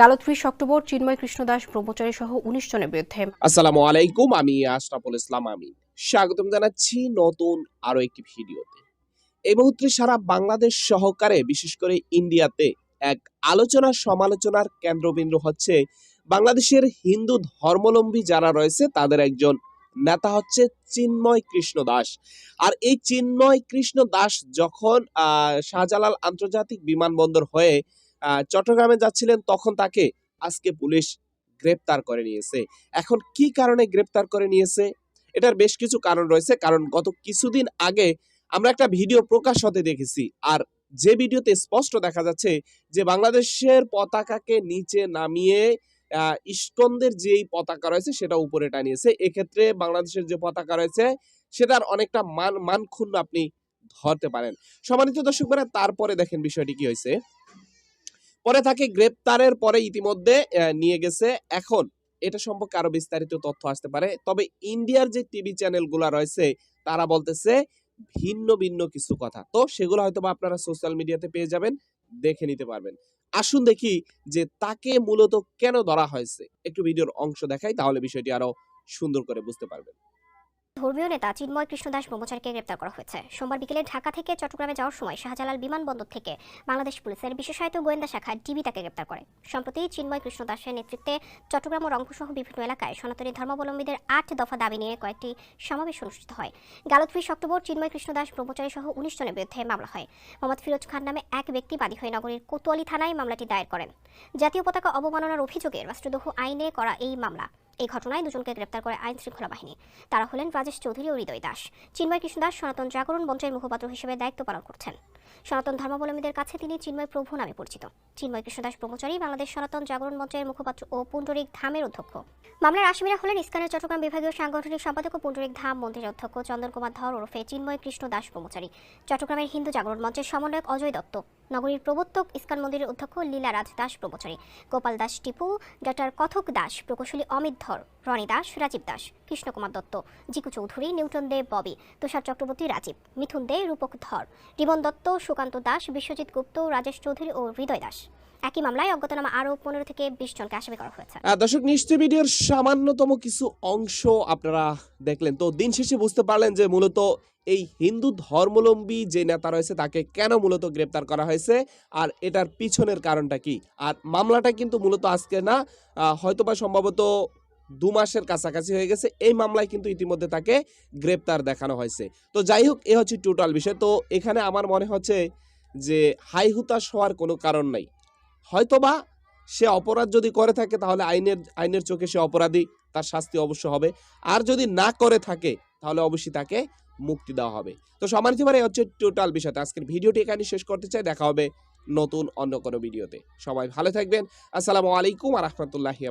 গেল ত্রিশ অক্টোবর চিন্ময় ব্রহ্মচারী সহ উনিশ জনের বিরুদ্ধে। আলাইকুম, আমি আশরাফুল ইসলাম আমিন। স্বাগতম জানাচ্ছি নতুন আরও একটি ভিডিওতে। এই মুহূর্তে সারা বাংলাদেশ সহকারে, বিশেষ করে ইন্ডিয়াতে, এক আলোচনা সমালোচনার কেন্দ্রবিন্দু হচ্ছে বাংলাদেশের হিন্দু ধর্মাবলম্বী যারা রয়েছে, তাদের একজন নেতা হচ্ছে চিন্ময় কৃষ্ণ দাস। আর এই চিন্ময় কৃষ্ণ দাস যখন শাহজালাল আন্তর্জাতিক বিমানবন্দর হয়ে চট্টগ্রামে যাচ্ছিলেন তখন তাকে আজকে পুলিশ গ্রেপ্তার করে নিয়েছে। এখন কি কারণে গ্রেপ্তার করে নিয়েছে? এটার বেশ কিছু কারণ রয়েছে, কারণ গত কিছুদিন আগে আমরা একটা ভিডিও প্রকাশ হতে দেখেছি আর যে ভিডিওতে স্পষ্ট দেখা যাচ্ছে যে বাংলাদেশের পতাকাকে নিচে নামিয়ে ইস্কনদের যেই পতাকা রয়েছে সেটা উপরে টানিয়েছে। এক্ষেত্রে বাংলাদেশের যে পতাকা রয়েছে সেটার অনেকটা মান, মানক্ষুণ্ণ আপনি ধরতে পারেন। সম্মানিত দর্শকরা তারপরে দেখেন বিষয়টি কি হয়েছে। পরে তাকে গ্রেপ্তারের পরে ইতিমধ্যে নিয়ে গেছে। এখন এটা সম্পর্কে আরও বিস্তারিত তথ্য আসতে পারে। তবে ইন্ডিয়ার যে টিভি চ্যানেলগুলো রয়েছে, তারা বলতেছে ভিন্ন ভিন্ন কিছু কথা। তো সেগুলো হয়তো আপনারা সোশ্যাল মিডিয়াতে পেয়ে যাবেন, দেখে নিতে পারবেন। আসুন দেখি যে তাকে মূলত কেন ধরা হয়েছে। একটু ভিডিওর অংশ দেখাই, তাহলে বিষয়টি আরও সুন্দর করে বুঝতে পারবেন। ধর্মীয় নেতা চিন্ময় কৃষ্ণ দাস ব্রহ্মচারীকে গ্রেপ্তার করা হয়েছে। সোমবার বিকেলে ঢাকা থেকে চট্টগ্রামে যাওয়ার সময় শাহজালাল বিমানবন্দর থেকে বাংলাদেশ পুলিশের বিশেষায়িত গোয়েন্দা শাখা ডিবি তাকে গ্রেপ্তার করে। সম্প্রতি চিন্ময় কৃষ্ণ দাসের নেতৃত্বে চট্টগ্রাম ও রংপুর সহ বিভিন্ন এলাকায় সনাতনী ধর্মাবলম্বীদের আট দফা দাবি নিয়ে কয়েকটি সমাবেশ অনুষ্ঠিত হয়। গেল ত্রিশ অক্টোবর চিন্ময় কৃষ্ণ দাস ব্রহ্মচারী সহ উনিশ জনের বিরুদ্ধে মামলা হয়। মোহাম্মদ ফিরোজ খান নামে এক ব্যক্তি বাদী হয়ে নগরীর কোতোয়ালি থানায় মামলাটি দায়ের করেন। জাতীয় পতাকা অবমাননার অভিযোগে রাষ্ট্রদ্রোহ আইনে করা এই মামলা। এই ঘটনায় দুজনকে গ্রেপ্তার করে আইন শৃঙ্খলা বাহিনী। তারা হলেন রাজেশ চৌধুরী ও হৃদয় দাস। চিন্ময় কৃষ্ণ দাস, সনাতন জাগরণ মঞ্চের মুখপাত্র হিসেবে দায়িত্ব পালন করছেন। সনাতন ধর্মাবলম্বীদের কাছে তিনি চিন্ময় প্রভু নামে পরিচিত। চিন্ময় কৃষ্ণ দাস ব্রহ্মচারী, বাংলাদেশ সনাতন জাগরণ মঞ্চের মুখপাত্র ও পুণ্ডরিক ধামের অধ্যক্ষ। মামলার আসামিরা হলেন ইস্কানের চট্টগ্রাম বিভাগীয় সাংগঠনিক সম্পাদক ও পুণ্ডরিক ধাম মন্দিরের অধ্যক্ষ চন্দন কুমার ধর ওরফে চিন্ময় কৃষ্ণ দাস ব্রহ্মচারী। চট্টগ্রামের হিন্দু জাগরণ মঞ্চের সমন্বয়ক অজয় দত্ত, নগরীর প্রবর্তক ইস্কান মন্দিরের অধ্যক্ষ লীলা রাজ দাস ব্রহ্মচারী, গোপাল দাস টিপু ডক্টর কথক দাস, প্রকৌশলী অমিত ধর রনি দাস রাজীব দাস, কৃষ্ণকুমার দত্ত, জিকু চৌধুরী, নিউটন দে, ববি, তুষার চক্রবর্তী, রাজীব, মিথুন দে, রূপক ধর রিমন দত্ত, সুকান্ত দাস, বিশ্বজিৎ গুপ্ত, রাজেশ চৌধুরী ও হৃদয় দাস। একই মামলায় অজ্ঞাতনামা আরও পনেরো থেকে বিশ জনকে আসামি করা হয়েছে। দর্শক নিশ্চয় ভিডিওর সামান্যতম কিছু অংশ আপনারা দেখলেন। তো দিন শেষে বুঝতে পারলেন যে মূলত এই হিন্দু ধর্মলম্বী যে নেতা রয়েছে, তাকে কেন মূলত গ্রেপ্তার করা হয়েছে আর এটার পিছনের কারণটা কি? আর মামলাটা কিন্তু মূলত আজকে না হয়তোবা সম্ভবত দু মাসের কাছাকাছি হয়ে গেছে। এই মামলায় কিন্তু ইতিমধ্যে তাকে গ্রেপ্তার দেখানো হয়েছে। তো যাই হোক এ হচ্ছে টোটাল বিষয়। তো এখানে আমার মনে হচ্ছে যে হাই হুতাশ হওয়ার কোনো কারণ নাই। হয়তোবা সে অপরাধ যদি করে থাকে তাহলে আইনের আইনের চোখে সে অপরাধী তার শাস্তি অবশ্য হবে। আর যদি না করে থাকে তাহলে অবশ্যই তাকে মুক্তি দেওয়া হবে। তো ভাই, এই হচ্ছে টোটাল বিষয়টা আজকের ভিডিওটি এখানে শেষ করতে চাই। দেখা হবে নতুন অন্য কোনো ভিডিওতে। সবাই ভালো থাকবেন। আসসালামু আলাইকুম আ রহমতুল্লাহি